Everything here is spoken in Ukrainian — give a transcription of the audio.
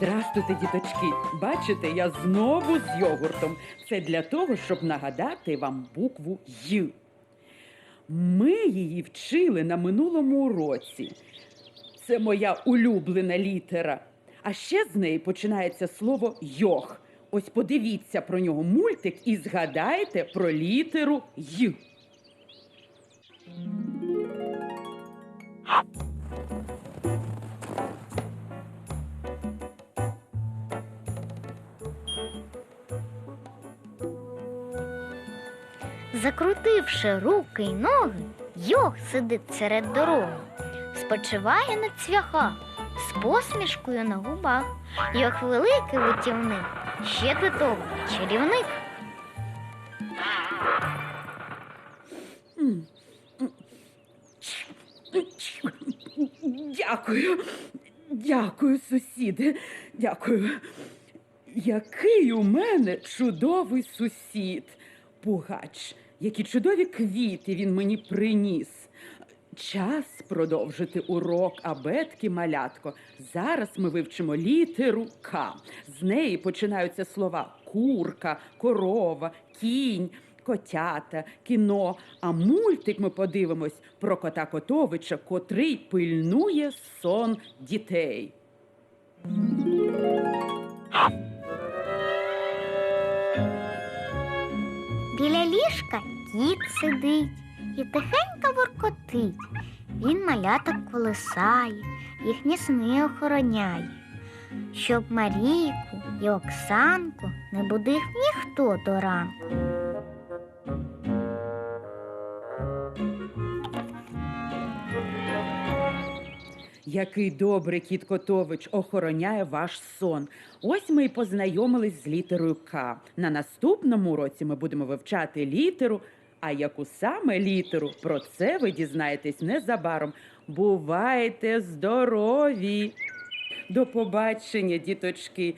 Бачите, діточки, бачите, я знову з йогуртом. Це для того, щоб нагадати вам букву Й. Ми її вчили на минулому уроці. Це моя улюблена літера. А ще з неї починається слово йог. Ось подивіться про нього мультик і згадайте про літеру Й. Закрутивши руки й ноги, йог сидить серед дороги, спочиває на цвяхах з посмішкою на губах. Йог великий витівник, ще до чарівник. Дякую. Дякую, сусіде. Дякую. Який у мене чудовий сусід. Пугач, які чудові квіти він мені приніс. Час продовжити урок абетки малятко. Зараз ми вивчимо літеру К. З неї починаються слова курка, корова, кінь, котята, кіно. А мультик ми подивимось про кота Котовича, котрий пильнує сон дітей. Ліжка кіт сидить і тихенько воркотить. Він маляток колисає, їхні сни охороняє. Щоб Марійку і Оксанку не будив ніхто до ранку. Який добрий кіт Котович охороняє ваш сон. Ось ми й познайомились з літерою К. На наступному році ми будемо вивчати літеру. А яку саме літеру? Про це ви дізнаєтесь незабаром. Бувайте здорові! До побачення, діточки!